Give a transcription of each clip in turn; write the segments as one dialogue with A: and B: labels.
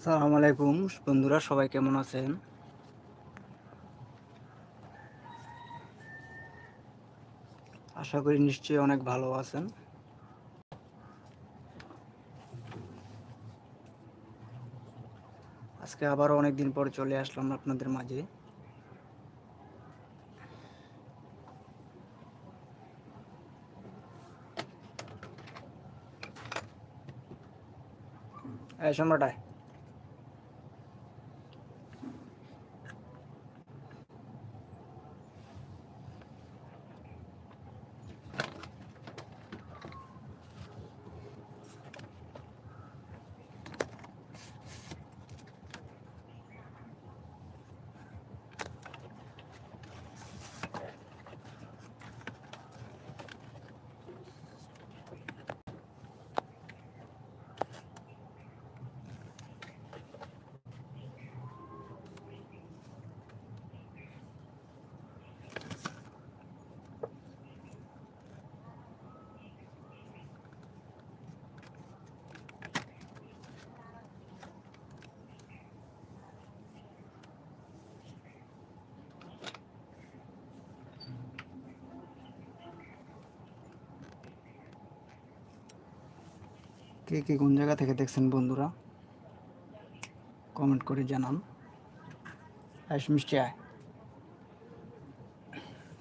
A: আসসালামু আলাইকুম। বন্ধুরা, সবাই কেমন আছেন? আশা করি নিশ্চয়ই অনেক ভালো আছেন। আজকে আবারও অনেক দিন পর চলে আসলাম আপনাদের মাঝে। সম্রাটায় কে কে কোন জায়গা থেকে দেখছেন বন্ধুরা? কমেন্ট করে জানান। আয়স মিষ্টি আয়।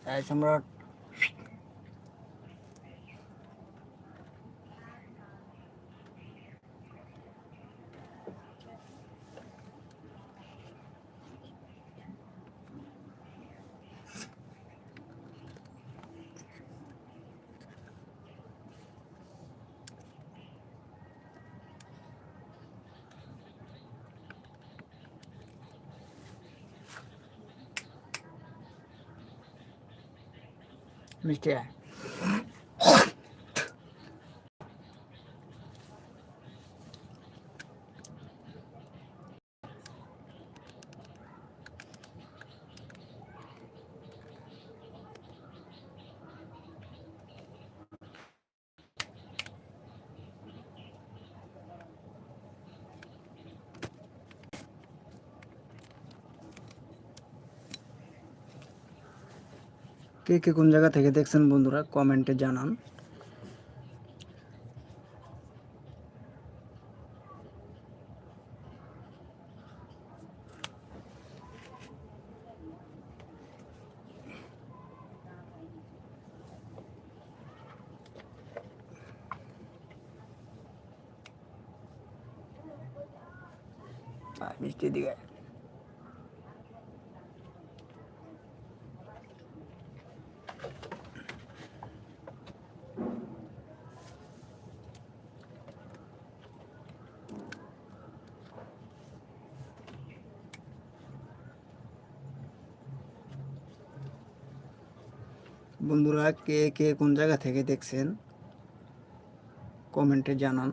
A: আয়, সম্রাট। মিষ্টি আয় কে কে কোন জায়গা থেকে দেখছেন বন্ধুরা কমেন্টে জানান আয়, মিষ্টি দিকে আয়। বন্ধুরা কে কে কোন জায়গা থেকে দেখছেন? কমেন্টে জানান।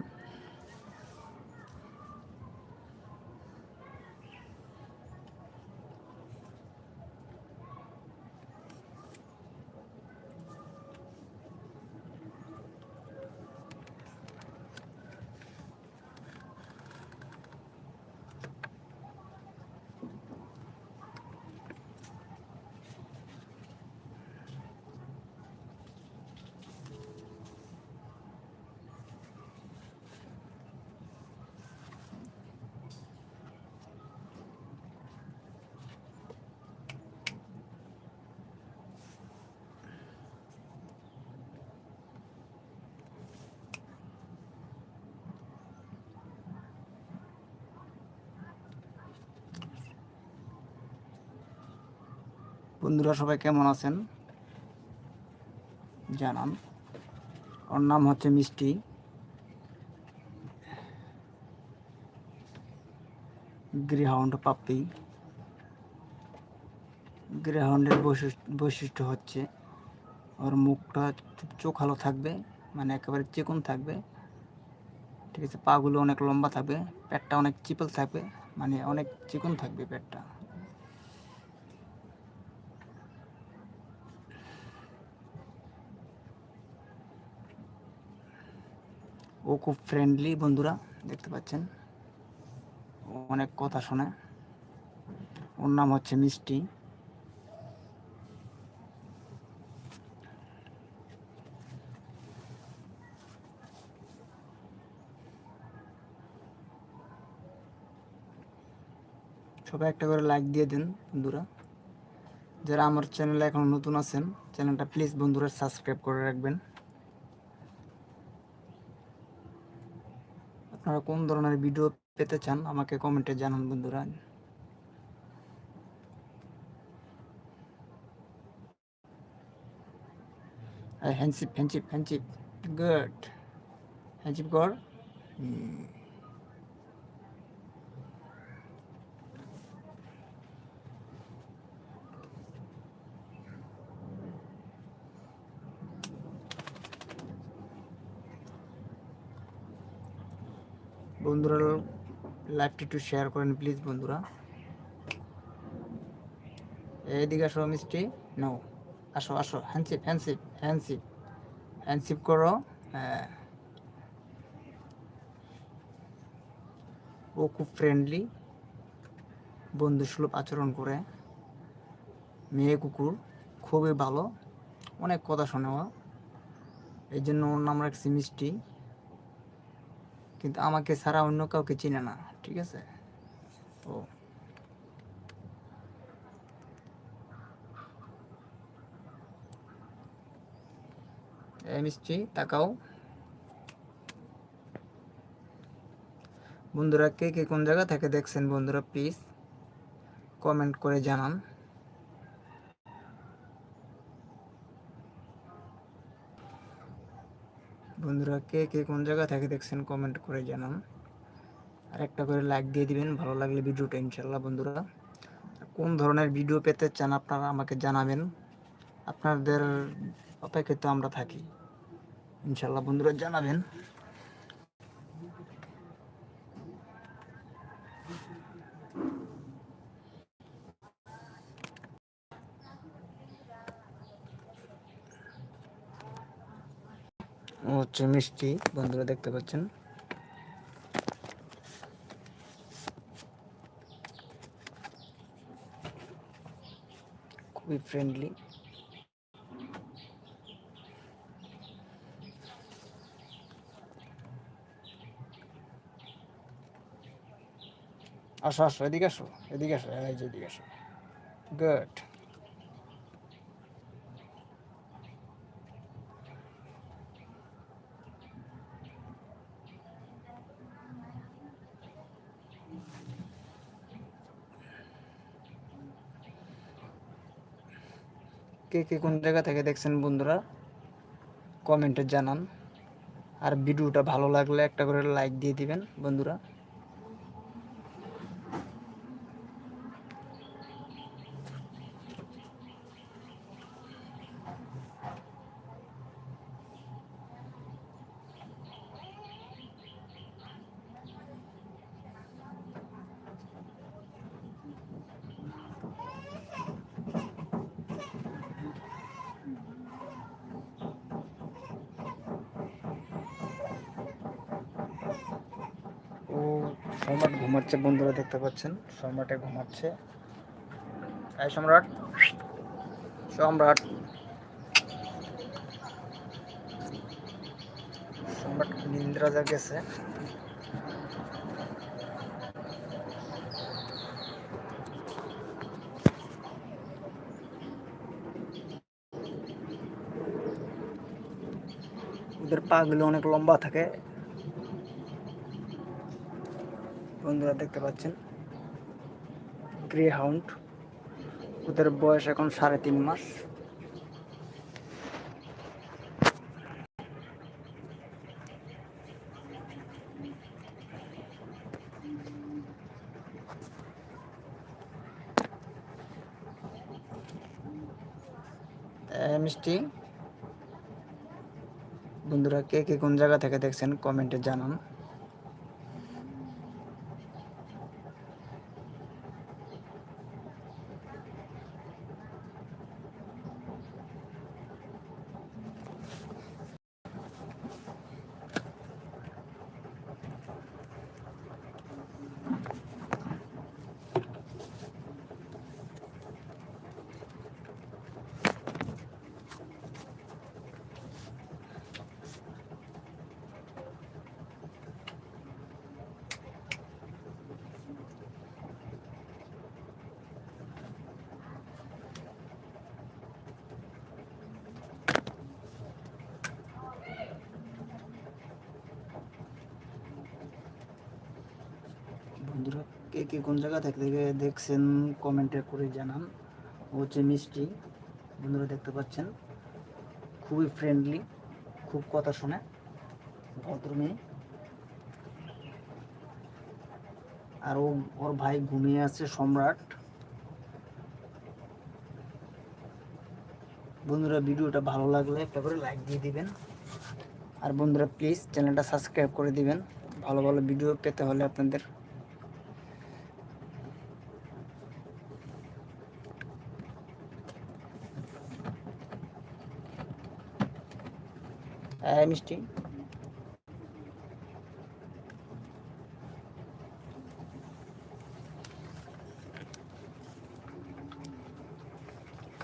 A: বন্ধুরা সবাই কেমন আছেন? জানান। ওর নাম হচ্ছে মিষ্টি। গ্রেহাউন্ড পাপ্পি গ্রেহাউন্ডের বৈশিষ্ট্য বৈশিষ্ট্য হচ্ছে ওর মুখটা চোখালো থাকবে মানে একেবারে চিকন থাকবে। ঠিক আছে পাগুলো অনেক লম্বা থাকবে, পেটটা অনেক চিপল থাকবে মানে অনেক চিকন থাকবে পেটটা। ও খুব ফ্রেন্ডলি বন্ধুরা, দেখতে পাচ্ছেন। অনেক কথা শোনে। ওর নাম হচ্ছে মিষ্টি। সবাই একটা করে লাইক দিয়ে দিন বন্ধুরা। যারা আমার চ্যানেলে এখন নতুন আছেন চ্যানেলটা প্লিজ বন্ধুরা সাবস্ক্রাইব করে রাখবেন। আপনারা কোন ধরনের ভিডিও পেতে চান, আমাকে কমেন্টে জানান বন্ধুরা। হ্যান্ডশিপ হ্যান্ডশিপ হ্যান্ডশিপ গুড হ্যান্ডশিপ কর। বন্ধুরা লাইভটি একটু শেয়ার করেন প্লিজ বন্ধুরা। এইদিকে আসো মিষ্টি। নাও আসো আসো। হ্যান্ডশিপ হ্যান্ডশিপ হ্যান্ডশিপ হ্যান্ডশিপ করো। হ্যাঁ। ও খুব ফ্রেন্ডলি বন্ধুসুলভ আচরণ করে। মেয়ে কুকুর, খুবই ভালো। অনেক কথা শোনে এই জন্য ওর নাম রাখছি মিষ্টি। কিন্তু আমাকে ছাড়া অন্য কাউকে চিনে না, ঠিক আছে? এই মিষ্টি, তাকাও। বন্ধুরা কে কে কোন জায়গা থেকে দেখছেন বন্ধুরা প্লিজ কমেন্ট করে জানান। বন্ধুরা, কে কে কোন জায়গা থেকে দেখছেন কমেন্ট করে জানান। আর একটা করে লাইক দিয়ে দিবেন, ভালো লাগলে ভিডিওটা ইনশাল্লাহ বন্ধুরা। কোন ধরনের ভিডিও পেতে চান আপনারা আমাকে জানাবেন। আপনাদের অপেক্ষিত আমরা থাকি। ইনশাল্লাহ বন্ধুরা, জানাবেন ও হচ্ছে মিষ্টি, বন্ধুরা দেখতে পাচ্ছেন। খুবই ফ্রেন্ডলি আসো আসো, এদিকে আসো এদিকে আসো এদিকে আসো। গুড কে কে কোন জায়গা থেকে দেখছেন বন্ধুরা কমেন্টে জানান। আর ভিডিওটা ভালো লাগলে একটা করে লাইক দিয়ে দিবেন বন্ধুরা ও সম্রাট ঘুমাচ্ছে, বন্ধুরা দেখতে পাচ্ছেন, সম্রাটে ঘুমাচ্ছে। এই সম্রাট সম্রাট। সম্রাট নিন্দ্রা গেছে। ওদের পাগুলো অনেক লম্বা থাকে। বন্ধুরা দেখতে পাচ্ছেন। গ্রে হাউন্ড ওদের বয়স এখন সাড়ে তিন মাস। মিষ্টি, বন্ধুরা কে কে কোন জায়গা থেকে দেখছেন কমেন্টে জানান বন্ধুরা কে কোন জায়গা থেকে থেকে দেখছেন কমেন্টে করে জানান। হচ্ছে মিষ্টি, বন্ধুরা দেখতে পাচ্ছেন। খুবই ফ্রেন্ডলি খুব কথা শোনে, ভদ্র মেয়ে। আর ও, ওর ভাই ঘুমিয়ে আছে, সম্রাট। বন্ধুরা, ভিডিওটা ভালো লাগলে একটা করে লাইক দিয়ে দিবেন। আর বন্ধুরা প্লিজ চ্যানেলটা সাবস্ক্রাইব করে দিবেন। ভালো ভালো ভিডিও পেতে হলে আপনাদের। হ্যাঁ মিষ্টি।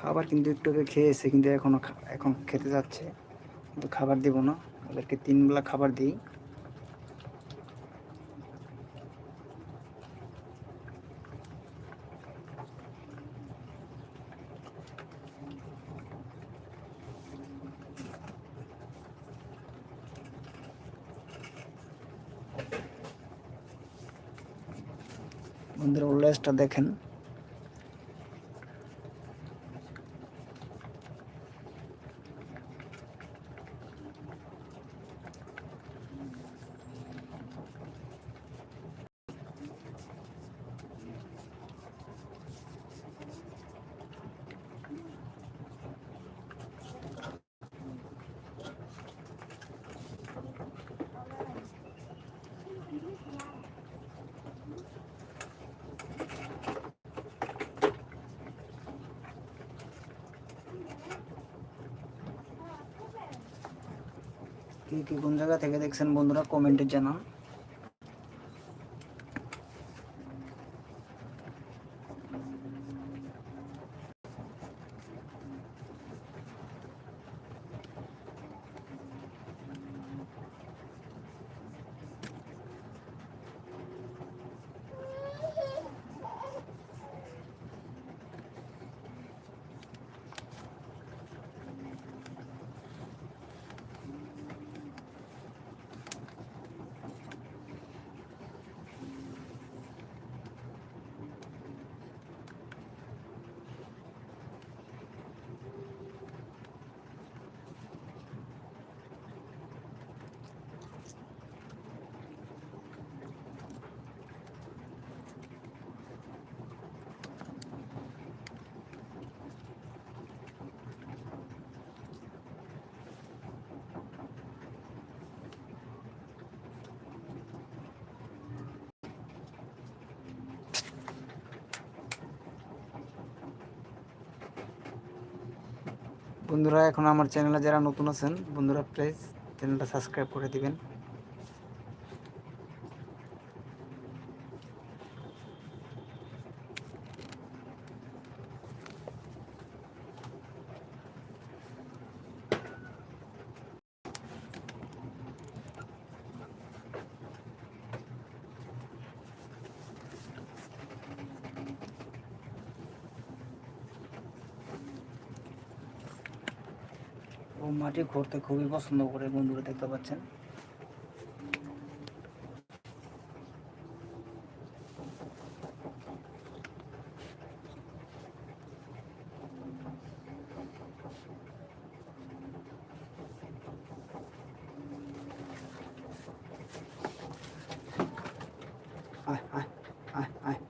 A: খাবার কিন্তু একটু খেয়েছে, কিন্তু এখনও এখন খেতে যাচ্ছে। কিন্তু খাবার দেবো না। ওদেরকে তিনবেলা খাবার দিই। দেখেন কে কোন জায়গা থেকে দেখছেন বন্ধুরা কমেন্টে জানান। বন্ধুরা এখন আমার চ্যানেলে যারা নতুন আছেন বন্ধুরা প্লিজ চ্যানেলটা সাবস্ক্রাইব করে দিবেন ও মাটি ঘুরতে খুবই পছন্দ করে বন্ধুরা দেখতে পাচ্ছেন আয় আয় আয় আয়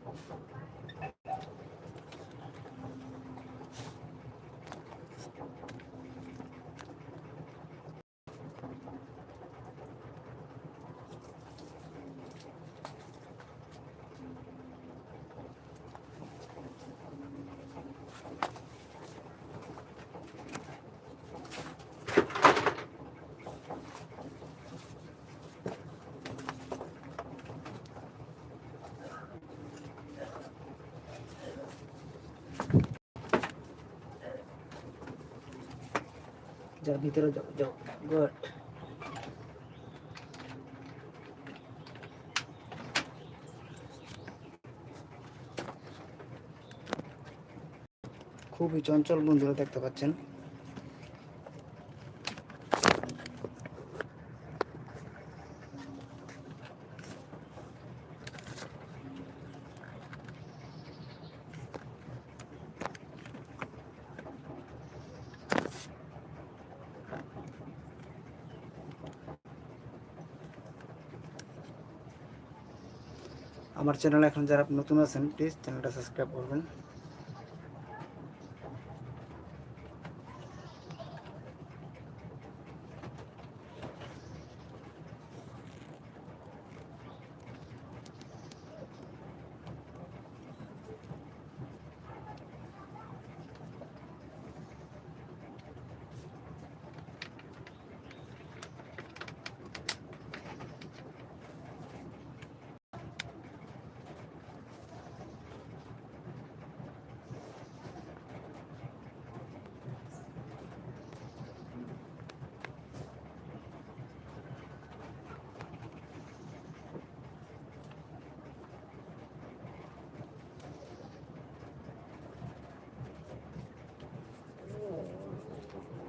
A: যাও ভিতরে যাও যাও গুড খুবই চঞ্চল বন্ধুরা দেখতে পাচ্ছেন। আমার চ্যানেলে এখন যারা নতুন আছেন প্লিজ চ্যানেলটা সাবস্ক্রাইব করবেন।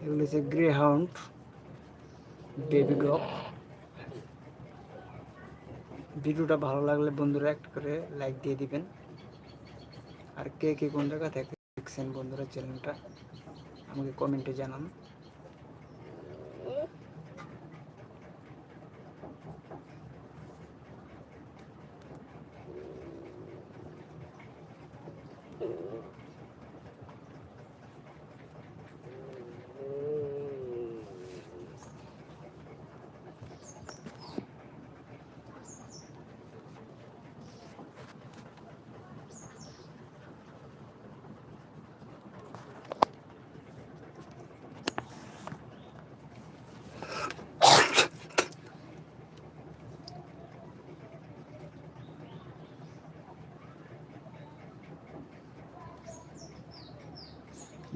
A: এগুলো হচ্ছে গ্রে হাউন্ড বেবি ডগ ভিডিওটা ভালো লাগলে বন্ধুরা একটা করে লাইক দিয়ে দিবেন। আর কে কে কোন জায়গা থেকে দেখছেন বন্ধুরা চ্যানেলটা আমাকে কমেন্টে জানান।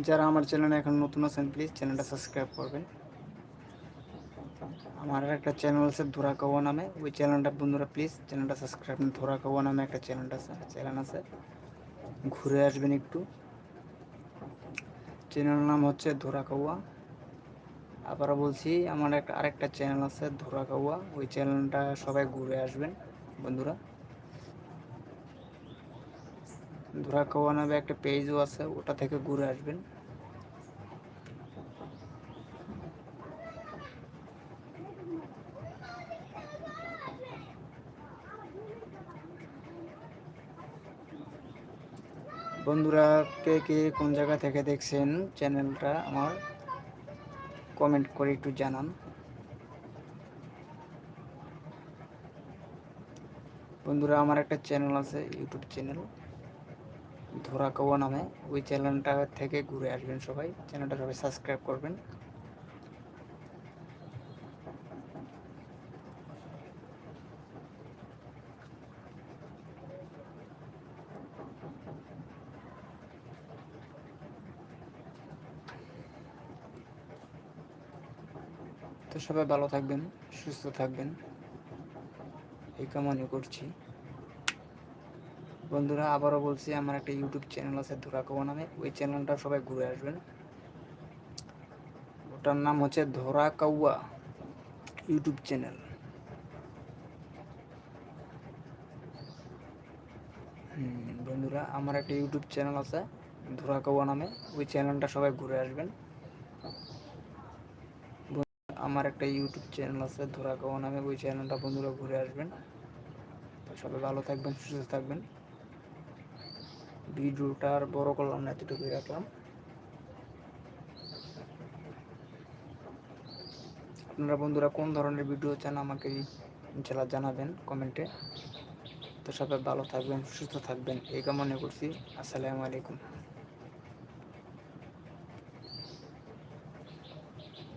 A: যারা আমার চ্যানেলে এখন নতুন আছেন প্লিজ চ্যানেলটা সাবস্ক্রাইব করবেন। আমার একটা চ্যানেল আছে ধরা কাওয়া নামে। ওই চ্যানেলটা বন্ধুরা প্লিজ চ্যানেলটা সাবস্ক্রাইব ধরা কাওয়া নামে একটা চ্যানেল আছে চ্যানেল আছে। ঘুরে আসবেন একটু। চ্যানেল নাম হচ্ছে ধরা কাওয়া আবারও বলছি, আমার একটা, আরেকটা চ্যানেল আছে ধরা কাওয়া ওই চ্যানেলটা সবাই ঘুরে আসবেন, বন্ধুরা। ধরা কাওয়া নামে একটা পেজও আছে, ওটা থেকে ঘুরে আসবেন। বন্ধুরা, কে কে কোন জায়গা থেকে দেখছেন চ্যানেলটা আমার কমেন্ট করে একটু জানান। বন্ধুরা, আমার একটা চ্যানেল আছে ইউটিউব চ্যানেল ধরা কৌয়া নামে। ওই চ্যানেলটা থেকে ঘুরে আসবেন সবাই। চ্যানেলটা সবাই সাবস্ক্রাইব করবেন। তো সবাই ভালো থাকবেন, সুস্থ থাকবেন। এই কামনা করছি। বন্ধুরা আবারও বলছি, আমার একটা ইউটিউব চ্যানেল আছে ধরা নামে। ওই চ্যানেলটা সবাই ঘুরে আসবেন। ওটার নাম হচ্ছে ধরা কাউয়া ইউটিউব চ্যানেল বন্ধুরা আমার একটা ইউটিউব চ্যানেল আছে ধরা কাউয়া নামে। ওই চ্যানেলটা সবাই ঘুরে আসবেন। আমার একটা ইউটিউব চ্যানেল আছে ধরা কাওয়া নামে। ওই চ্যানেলটা বন্ধুরা ঘুরে আসবেন। সবাই ভালো থাকবেন, সুস্থ থাকবেন। ভিডিওটা আর বড় করলাম না এতটুকুই রাখলাম। আপনারা বন্ধুরা কোন ধরনের ভিডিও চান আমাকে ইনশাল্লাহ জানাবেন কমেন্টে। তো সবাই ভালো থাকবেন, সুস্থ থাকবেন, এই কামনা করছি। আসসালামু আলাইকুম।